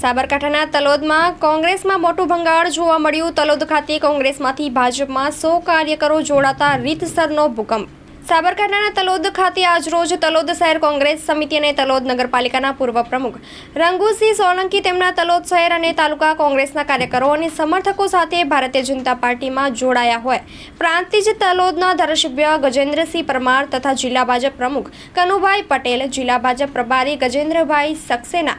સાબરકાંઠાના તલોદમાં કોંગ્રેસમાં મોટું ભંગાણ જોવા મળ્યું. તલોદ ખાતે કોંગ્રેસમાંથી ભાજપમાં સો કાર્યકરો જોડાતા રીતસરનો ભૂકંપ. સાબરકાંઠાના તલોદ ખાતે આજરોજ તલોદ શહેર કોંગ્રેસ સમિતિ અને તલોદ નગરપાલિકાના પૂર્વ પ્રમુખ રંગુસિંહ સોલંકી તેમના તલોદ શહેર અને તાલુકા કોંગ્રેસના કાર્યકરો અને સમર્થકો સાથે ભારતીય જનતા પાર્ટીમાં જોડાયા હોય. પ્રાંતિજ તલોદના ધારાસભ્ય ગજેન્દ્રસિંહ પરમાર તથા જિલ્લા ભાજપ પ્રમુખ કનુભાઈ પટેલ, જિલ્લા ભાજપ પ્રભારી ગજેન્દ્રભાઈ સક્સેના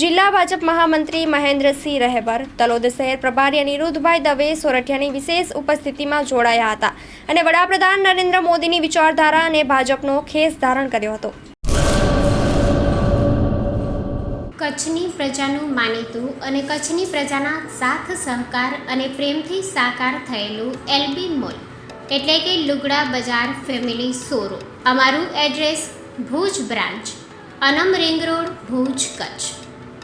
જિલ્લા ભાજપ મહામંત્રી મહેન્દ્રસિંહ રહેબર, તલોદ શહેર પ્રભારી અનિરુદ્ધભાઈ દવે સોરઠિયાની વિશેષ ઉપસ્થિતિમાં જોડાયા હતા અને વડાપ્રધાન નરેન્દ્ર મોદીની વિચારધારા અને ભાજપનો ખેસ ધારણ કર્યો હતો. કચ્છની પ્રજાનું માનીતું અને કચ્છની પ્રજાના સાથ, સહકાર અને પ્રેમથી સાકાર થયેલું એલબી મોલ, એટલે કે લુગડા બજાર ફેમિલી શોરૂમ. અમારું address Bhuj branch, Anam ring road, Bhuj Kutch.